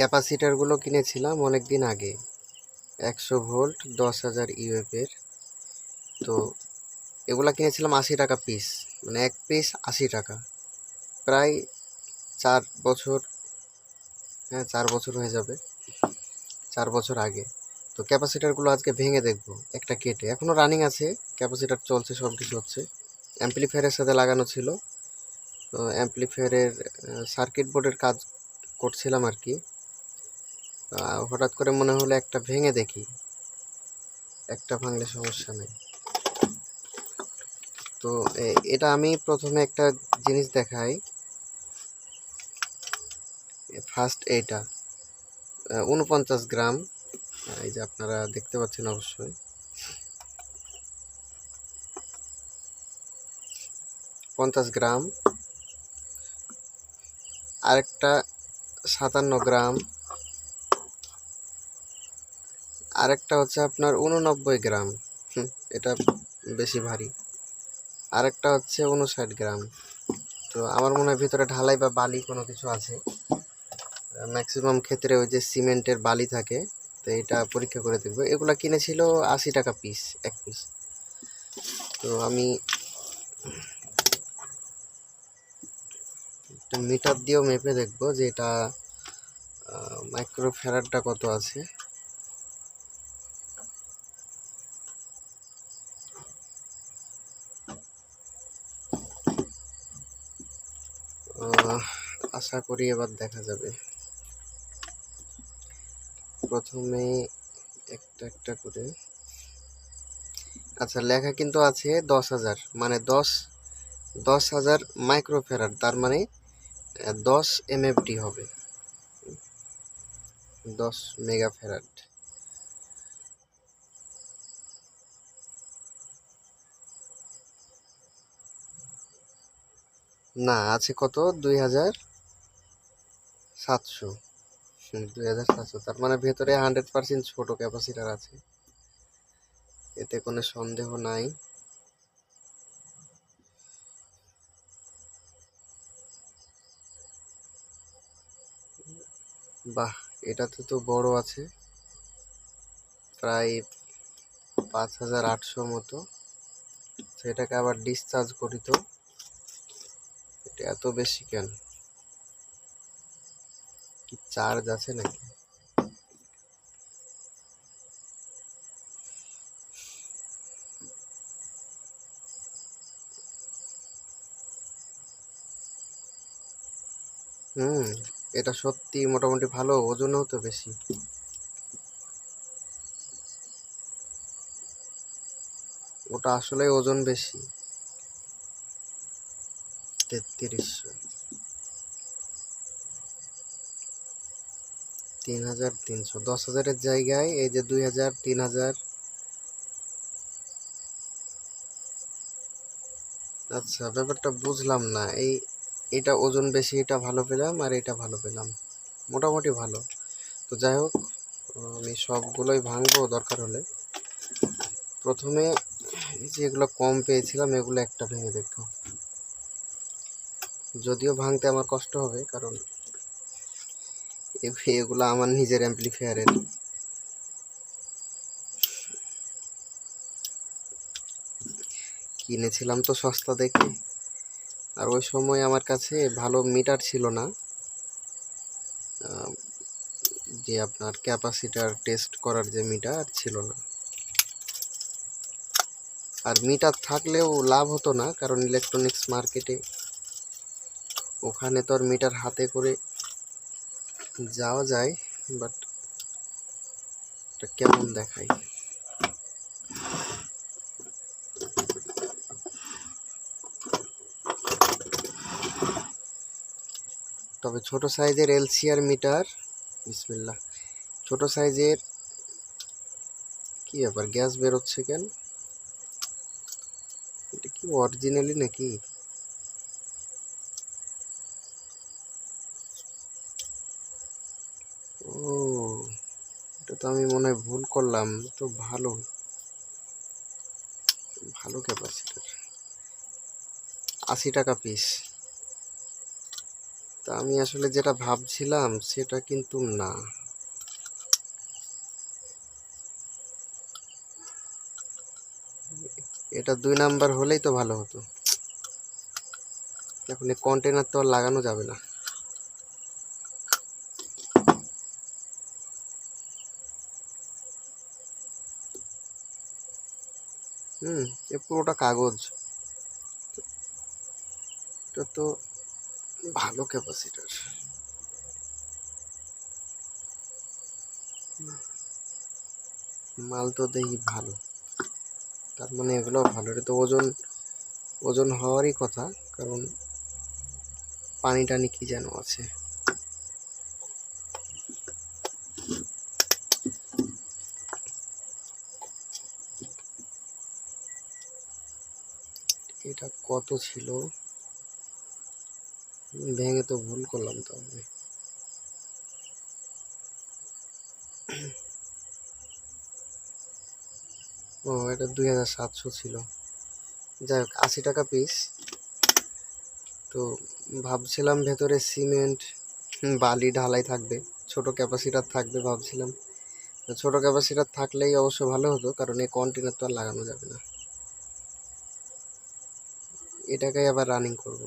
ক্যাপাসিটারগুলো কিনেছিলাম অনেক দিন আগে। একশো ভোল্ট, দশ হাজার ইউএফের তো এগুলা কিনেছিলাম আশি টাকা পিস মানে এক পিস আশি টাকা। প্রায় চার বছর হ্যাঁ চার বছর হয়ে যাবে। চার বছর আগে। তো ক্যাপাসিটারগুলো আজকে ভেঙে দেখব, একটা কেটে। এখনও রানিং আছে, ক্যাপাসিটার চলছে সব কিছু হচ্ছে অ্যাম্পলিফায়ারের সাথে লাগানো ছিল। তো অ্যাম্পলিফায়ারের সার্কিট বোর্ডের কাজ করছিলাম আর কি। হঠাৎ করে মনে হলো একটা ভেঙে দেখি। একটা ভাঙলে সমস্যা নেই। তো এটা আমি প্রথমে একটা জিনিস দেখাই। ফার্স্ট এইটা। উনপঞ্চাশ গ্রাম। এই যে আপনারা দেখতে পাচ্ছেন অবশ্যই। পঞ্চাশ গ্রাম। আরেকটা সাতান্ন গ্রাম। আরেকটা হচ্ছে আপনার উননব্বই গ্রাম। এটা বেশি ভারী। আরেকটা হচ্ছে উনষাট গ্রাম। তো আমার মনে হয় ভিতরে ঢালাই বা বালি কোনো কিছু আছে। ম্যাক্সিমাম ক্ষেত্রে ওই যে সিমেন্টের বালি থাকে, তো এটা পরীক্ষা করে দেখব। এগুলা কিনেছিল আশি টাকা পিস এক পিস তো আমি মিটার দিয়েও মেপে দেখব যে এটা মাইক্রো ফ্যারাডটা কত আছে। আশা করি এবার দেখা যাবে। প্রথমে একটা একটা করে। আচ্ছা লেখা কিন্তু আছে দশ হাজার মানে দশ দশ হাজার মাইক্রোফেরার তার মানে দশ এমএফডি হবে। দশ মেগা ফেরাড না, আছে কত? দুই হাজার সাতশো। দুই হাজার সাতশো। তার মানে ভেতরে হান্ড্রেড পার্সেন্ট ছোটো ক্যাপাসিটার আছে। এতে কোনো সন্দেহ নাই। বাহ, এটাতে তো বড় আছে। প্রায় পাঁচ হাজার আটশো মতো। সেটাকে আবার ডিসচার্জ করি তো। এটা এত বেশি কেন? কি চার্জ আছে নাকি? হুম, এটা সত্যি মোটামুটি ভালো, ওজনও তো বেশি। ওটা আসলে ওজন বেশি। তেত্রিশশো তিন হাজার তিনশো। দশ হাজারের জায়গায় এই যে দুই হাজার, তিন হাজার। আচ্ছা ব্যাপারটা বুঝলাম না। এই, এটা ওজন বেশি, এটা ভালো পেলাম আর এটা ভালো পেলাম। মোটামুটি ভালো। তো যাই হোক, আমি সবগুলোই ভাঙবো দরকার হলে। প্রথমে এই যে এগুলো কম পেয়েছিলাম, এগুলো একটা ভেঙে দেখব যদিও ভাঙতে আমার কষ্ট হবে, কারণ এগুলো আমার নিজের অ্যাম্পলিফায়ারের কিনেছিলাম তো সস্তা দেখে। আর ওই সময় আমার কাছে ভালো মিটার ছিল না। যে আপনার ক্যাপাসিটার টেস্ট করার যে মিটার ছিল না। আর মিটার থাকলেও লাভ হতো না, কারণ ইলেকট্রনিক্স মার্কেটে ওখানে তো আর মিটার হাতে করে যাওয়া যায় বাট কেমন দেখায়? তবে ছোট সাইজের এলসিআর মিটার, বিসমিল্লাহ, ছোট সাইজের কি ব্যাপার, গ্যাস বেরোচ্ছে কেন? এটা কি অরিজিনালি নাকি ও এটা তো আমি মনে হয় ভুল করলাম, তো ভালো। ভালো ক্যাপাসিটার আশি টাকা পিস তা আমি আসলে যেটা ভাবছিলাম, সেটা কিন্তু না। এটা দুই নাম্বার হলেই তো ভালো হতো। এখন এই কন্টেনার তো আর লাগানো যাবে না। হুম, এ পুরোটা কাগজ। এটা তো ভালো ক্যাপাসিটার। মাল তো দেখি ভালো। তার মানে এগুলো ভালো। এটা তো ওজন ওজন হওয়ারই কথা, কারণ পানি টানি কি যেন আছে। এটা কত ছিল? ভেঙে তো ভুল করলাম তাহলে। ও, এটা দুই হাজার সাতশো ছিল। যাই হোক, আশি টাকা পিস তো ভাবছিলাম ভেতরে সিমেন্ট বালি, ঢালাই থাকবে। ছোট ক্যাপাসিটার থাকবে ভাবছিলাম। ছোট ক্যাপাসিটার থাকলেই অবশ্য ভালো হতো, কারণ এই কন্টেনার তো আর লাগানো যাবে না। এটাকেই আবার রানিং করব।